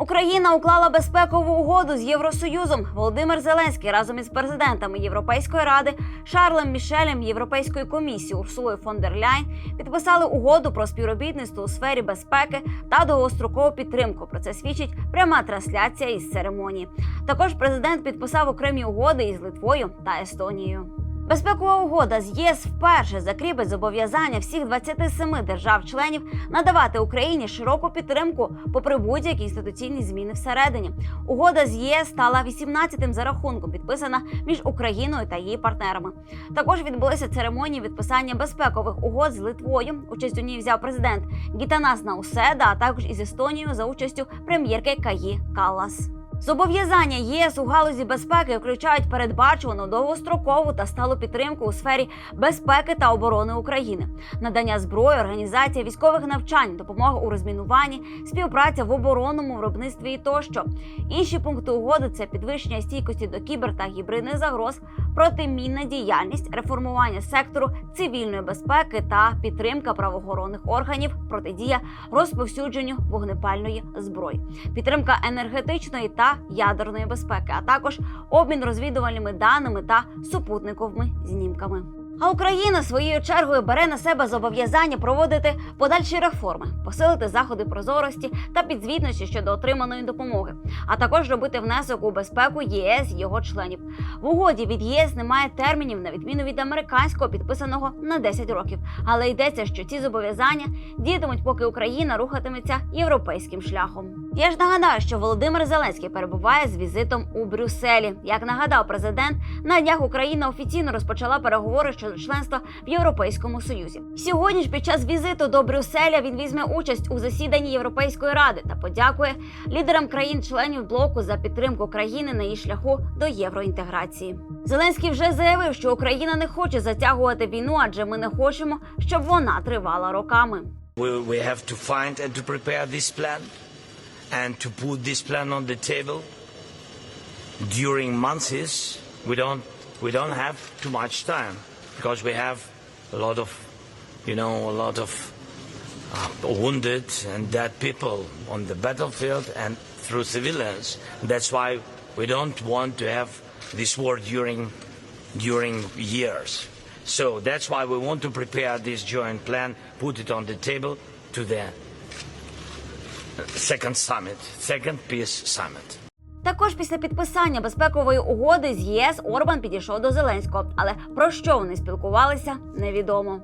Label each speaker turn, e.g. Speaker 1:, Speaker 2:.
Speaker 1: Україна уклала безпекову угоду з Євросоюзом. Володимир Зеленський разом із президентами Європейської ради Шарлем Мішелем Європейської комісії Урсулою фон дер Ляйн підписали угоду про співробітництво у сфері безпеки та довгострокову підтримку. Про це свідчить пряма трансляція із церемонії. Також президент підписав окремі угоди із Литвою та Естонією. Безпекова угода з ЄС вперше закріпить зобов'язання всіх 27 держав-членів надавати Україні широку підтримку попри будь-які інституційні зміни всередині. Угода з ЄС стала 18-тим за рахунком, підписана між Україною та її партнерами. Також відбулися церемонії підписання безпекових угод з Литвою. Участь у ній взяв президент Гітанас Науседа, а також із Естонією за участю прем'єрки Каї Каллас. Зобов'язання ЄС у галузі безпеки включають передбачувану довгострокову та сталу підтримку у сфері безпеки та оборони України, надання зброї, організація військових навчань, допомога у розмінуванні, співпраця в оборонному виробництві і тощо. Інші пункти угоди це підвищення стійкості до кібер та гібридних загроз, протимінна діяльність, реформування сектору цивільної безпеки та підтримка правоохоронних органів, протидія розповсюдженню вогнепальної зброї, підтримка енергетичної та ядерної безпеки, а також обмін розвідувальними даними та супутниковими знімками. А Україна своєю чергою бере на себе зобов'язання проводити подальші реформи, посилити заходи прозорості та підзвітності щодо отриманої допомоги, а також робити внесок у безпеку ЄС і його членів. В угоді від єС немає термінів на відміну від американського, підписаного на 10 років. Але йдеться, що ці зобов'язання діятимуть, поки Україна рухатиметься європейським шляхом. Я ж нагадаю, що Володимир Зеленський перебуває з візитом у Брюсселі. Як нагадав президент, на днях Україна офіційно розпочала переговори щодо членства в Європейському Союзі. Сьогодні ж під час візиту до Брюсселя він візьме участь у засіданні Європейської ради та подякує лідерам країн-членів блоку за підтримку країни на її шляху до євроінтеграції. Зеленський вже заявив, що Україна не хоче затягувати війну, адже ми не хочемо, щоб вона тривала роками.
Speaker 2: We, have to find and to prepare this plan and to put this plan on the table during months. We don't, we don't have too much time because we have a lot of, you know, a lot of uh, wounded and dead people on the battlefield and through civilians. That's why we don't want to have this war during, during years. So that's why we want to prepare this joint plan, put it on the table to the second summit, second peace summit.
Speaker 1: Також після підписання безпекової угоди з ЄС Орбан підійшов до Зеленського, але про що вони спілкувалися, невідомо.